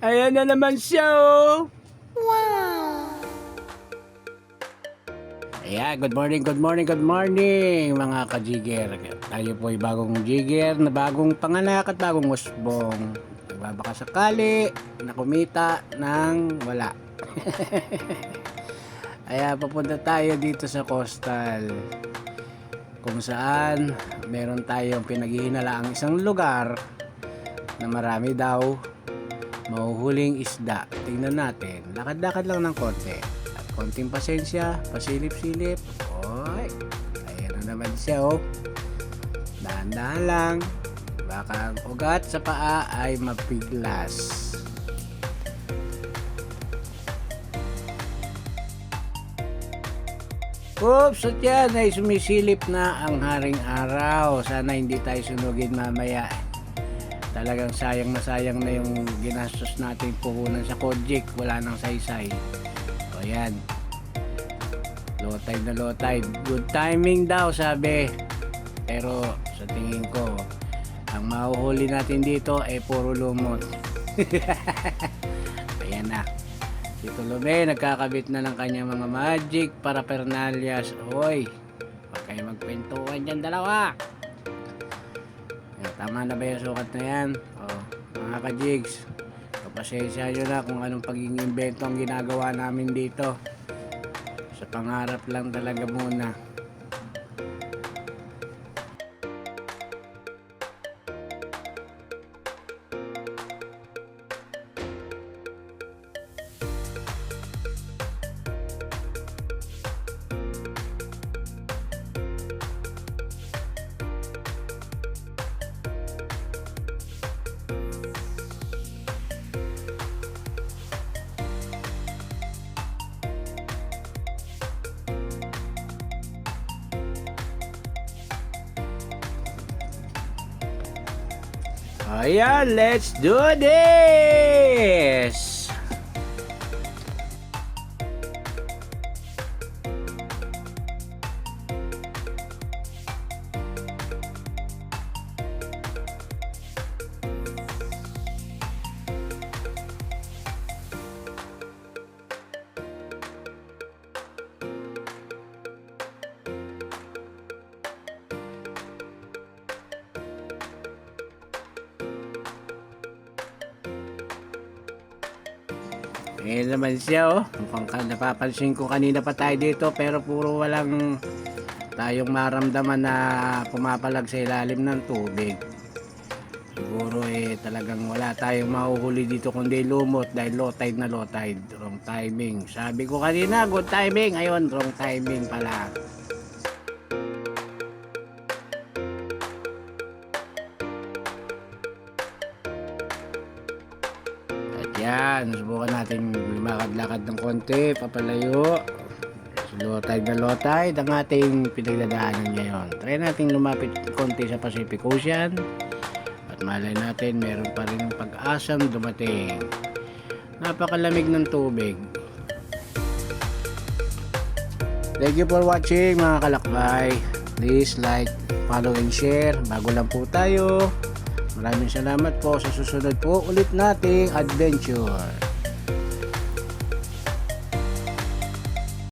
Ayan na naman siya, oh. Ayan, good morning, good morning, good morning, mga ka-jigger. Tayo po ay bagong jigger na bagong panganak at bagong usbong. Nagbabaka sakali na kumita ng wala. Kaya papunta tayo dito sa coastal kung saan meron tayong pinaghihinala ang isang lugar na marami daw mahuhuling isda. Tingnan natin. Lakad-lakad lang ng konti. At konting pasensya, pasilip-silip. Oy, ayan na naman siya oh. Dahan-dahan lang. Baka ang ugat sa paa ay mapiglas. Oops, at yan ay sumisilip na ang haring araw. Sana hindi tayo sunugin mamaya. Talagang sayang na sayang na yung ginastos natin puhunan sa Kojik. Wala nang saysay. O yan. Low tide na low tide. Good timing daw sabi. Pero sa tingin ko, ang mahuhuli natin dito ay puro lumot. Ayan na. Si Tulume nagkakabit na ng kanyang mga magic para pernalias. Hoy, huwag kayo magpintuan dyan dalawa. Tama na ba yung sukat na yan? O, mga ka-jigs, kapasensya nyo na kung anong pagiging invento ang ginagawa namin dito. Sa pangarap lang talaga muna. Ayan, let's do this! Ayan naman siya oh. Mukhang ka, napapansin ko kanina pa tayo dito pero puro walang tayong maramdaman na pumapalag sa ilalim ng tubig. Siguro eh talagang wala tayong mahuhuli dito kundi lumot dahil low tide na low tide. Wrong timing. Sabi ko kanina good timing. Ayun, wrong timing pala. Yan, subukan natin lumakad-lakad ng konti, papalayo. Tide na tide ang ating pinagdadaanan ngayon. Try natin lumapit konti sa Pacific Ocean. At malay natin, meron pa rin pag-asang dumating. Napakalamig ng tubig. Thank you for watching mga kalakbay. Please like, follow, and share. Bago lang po tayo. Maraming salamat po sa susunod po ulit nating adventure.